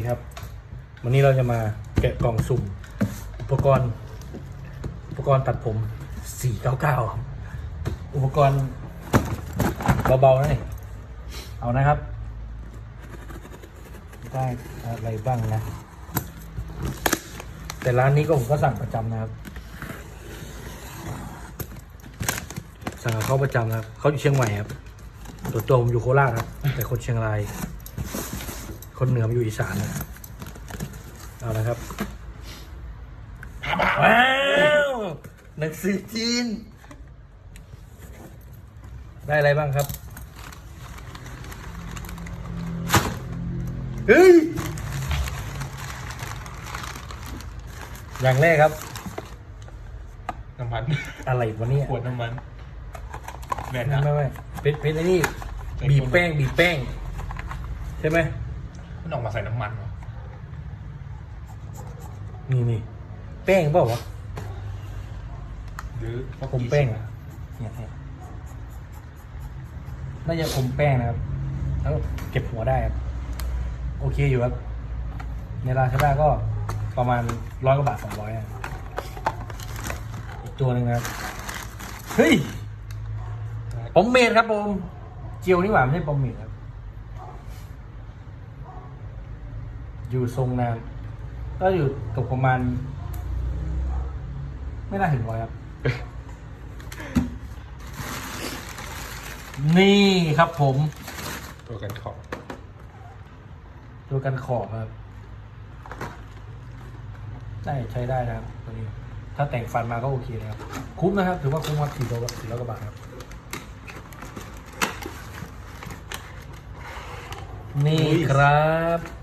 ดีครับ วันนี้เราจะมาแกะกล่องสุ่ม อุปกรณ์ อุปกรณ์ตัดผม 499 อุปกรณ์เบาๆนะนี่เอานะครับ ได้อะไรบ้างนะ แต่ร้านนี้ก็ผมก็สั่งประจำนะครับ สั่งกับเขาประจำนะครับเขาอยู่เชียงใหม่ครับตัวตัวผมอยู่โคราชครับ แต่คนเชียงราย คนเหนือมาอยู่อีสานนะเอาละครับว้าวหนังสือจีน ได้อะไรบ้างครับ เฮ้ย อย่างแรกครับ น้ำมัน อะไรวะเนี่ยขวดน้ำมันแม่นไม่นะ ไม่ไม่เป็นเป็นไอ้นี่ใส่บีบคนแป้งบีบแป้ง ใช่ไหม มันออกมาใส่น้ำมันเหรอนี่นี่แป้งเปล่าวะหรือพวกอมแป้งอะเนี่ยเนี่ยน่าจะอมแป้งนะครับ แล้วเก็บหัวได้ครับ โอเคอยู่ครับ ในราชดาก็ประมาณร้อยกว่าบาทสองร้อยอีกตัวหนึ่งนะครับ เฮ้ย ผมเมดครับผม เจียวนี่หว่าไม่ใช่ปอมเมดครับ อยู่ทรงนานก็อยู่ตกประมาณ ไม่น่าถึงร้อยครับ นี่ครับผม ตัวกันขอบตัวกันขอบครับได้ใช้ได้นะครับตัวนี้ ถ้าแต่งฟันมาก็โอเคนะครับ คุ้มนะครับ ถือว่าคุ้มครับสี่ร้อยสี่ร้อยกว่าบาทครับ นี่ครับ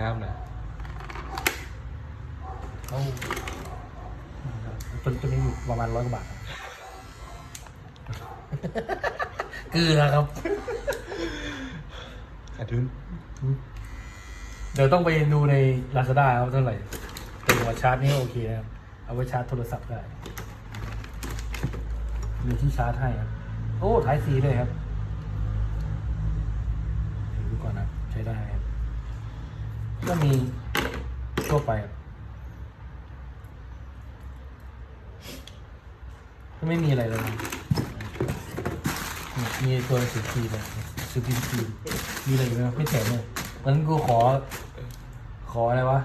งามนะเอาตัวตัวนี้อยู่ประมาณร้อยกว่าบาทครับเกลือครับขาดทุนเดี๋ยวต้องไปดูใน Lazada ครับเท่าไหร่แต่หัวชาร์จนี่โอเคนะครับ เอาไว้ชาร์จโทรศัพท์ได้มีที่ชาร์จให้ครับ โอ้ถ่ายสีเลยครับเดี๋ยวดูก่อนนะ ใช้ได้ครับ ก็มีทั่วไปก็ไม่มีอะไรเลยนะมีตัวหนังสือทีเลยสือพิมพ์ทีมีอะไรอยู่ไหมไม่แถมเลยวันนั้นกูขอ ขออะไรวะ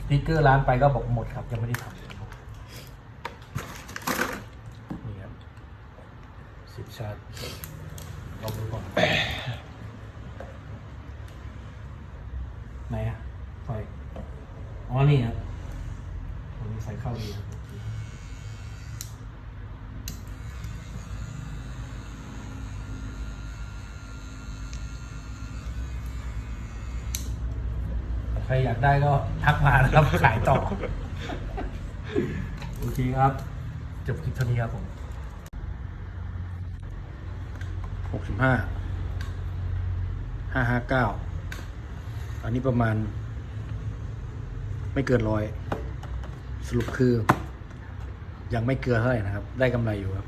สติ๊กเกอร์ร้านไปก็บอกหมดครับ ยังไม่ได้ทำนี่ครับสิบชาติลองดูก่อนอะไฟ อ๋อนี่ครับผมใส่เข้าดีครับใครอยากได้ก็ทักมานะครับ ขายต่อ โอเคครับ จบคลิปเท่านี้ครับผมหกสิบห้าห้าห้าเก้าอันนี้ประมาณ ไม่เกินร้อยสรุปคือ ยังไม่เกือเท่าไหร่นะครับ ได้กำไรอยู่ครับ